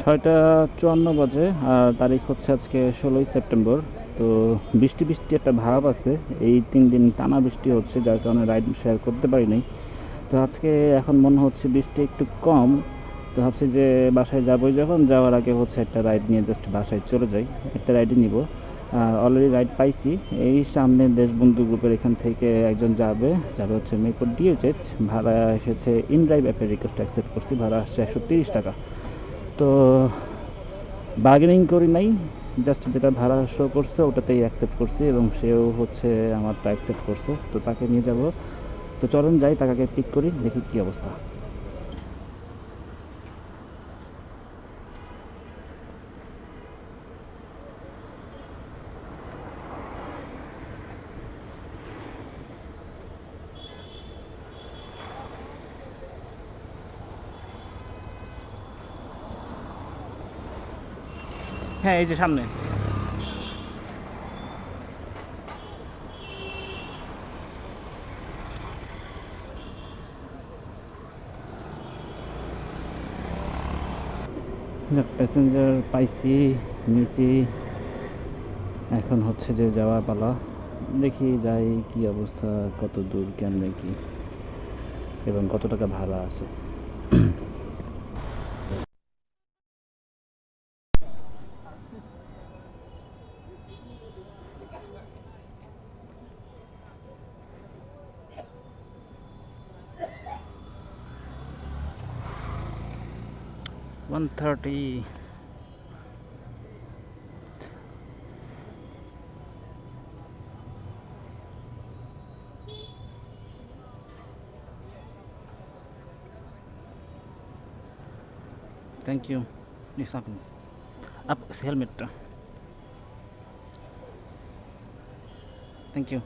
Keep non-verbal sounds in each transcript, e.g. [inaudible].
ছয়টা চুয়ান্ন বাজে, আর তারিখ হচ্ছে আজকে ষোলোই সেপ্টেম্বর। তো বৃষ্টি বৃষ্টি একটা ভাব আছে। এই তিন দিন টানা বৃষ্টি হচ্ছে, যার কারণে রাইড শেয়ার করতে পারি নাই। তো আজকে এখন মনে হচ্ছে বৃষ্টি একটু কম। তো ভাবছি যে বাসায় যাবোই যখন, যাওয়ার আগে হচ্ছে একটা রাইড নিয়ে জাস্ট বাসায় চলে যাই। একটা রাইডই নিব। অলরেডি রাইড পাইছি। এই সামনে দেশবন্ধু গ্রুপের এখান থেকে একজন যাবে। যাবে হচ্ছে মেপুর ডিএচএচ ভাড়া এসেছে ইন ড্রাইভ অ্যাপের রিকোয়েস্ট অ্যাকসেপ্ট করছি। ভাড়া আসছে একশো তিরিশ টাকা। তো বার্গেনিং করি নাই জাস্ট যেটা ভাড়া শো করছে ওটাতেই অ্যাকসেপ্ট করছি এবং সেও হচ্ছে আমারটা অ্যাকসেপ্ট করছে, তো তাকে নিয়ে যাব। তো চলুন যাই, তাকে পিক করি, দেখি কী অবস্থা। হ্যাঁ এই যে সামনে। প্যাসেঞ্জার পাইছি, নিছি। এখন হচ্ছে যে যাওয়া পালা। দেখি যাই কি অবস্থা, কত দূর, কেমনে কি, এবং কত টাকা ভাড়া আছে। 130 thank you this happened up helmet. Thank you.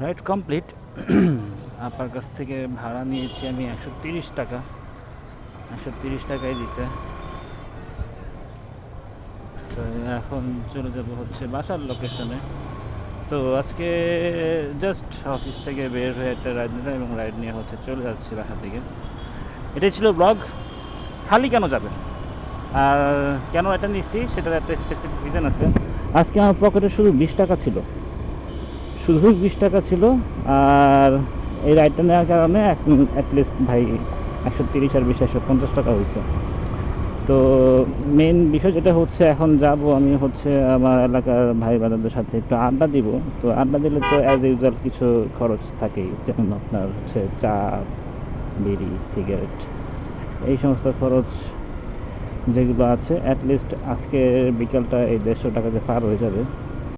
Right complete. [clears throat] আপার কাছ থেকে ভাড়া নিয়েছি আমি একশো তিরিশ টাকা। একশো তিরিশ টাকায় দিছে। তো এখন চলে যাব হচ্ছে বাসার লোকেশনে সো আজকে জাস্ট অফিস থেকে বের হয়ে একটা রাইড নিলাম এবং রাইড নিয়ে হচ্ছে চলে যাচ্ছি বাসার দিকে। এটাই ছিল ব্লগ খালি কেন যাবে আর কেন এটা নিচ্ছি? সেটার একটা স্পেসিফিক রিজন আছে। আজকে আমার পকেটে শুধু বিশ টাকা ছিল। শুধু বিশ টাকা ছিল আর এই রাইডটা নেওয়ার কারণে এখন অ্যাটলিস্ট ভাই একশো তিরিশ আর বিশ, একশো পঞ্চাশ টাকা হয়েছে। তো মেন বিষয় যেটা হচ্ছে, এখন যাব আমি হচ্ছে আমার এলাকার ভাই বাদাদের সাথে একটু আড্ডা দিব। তো আড্ডা দিলে তো অ্যাজ ইউজুয়াল কিছু খরচ থাকেই, যেমন আপনার হচ্ছে চা, বিড়ি সিগারেট এই সমস্ত খরচ যেগুলো আছে অ্যাটলিস্ট আজকে বিকালটা এই দেড়শো টাকাতে পার হয়ে যাবে।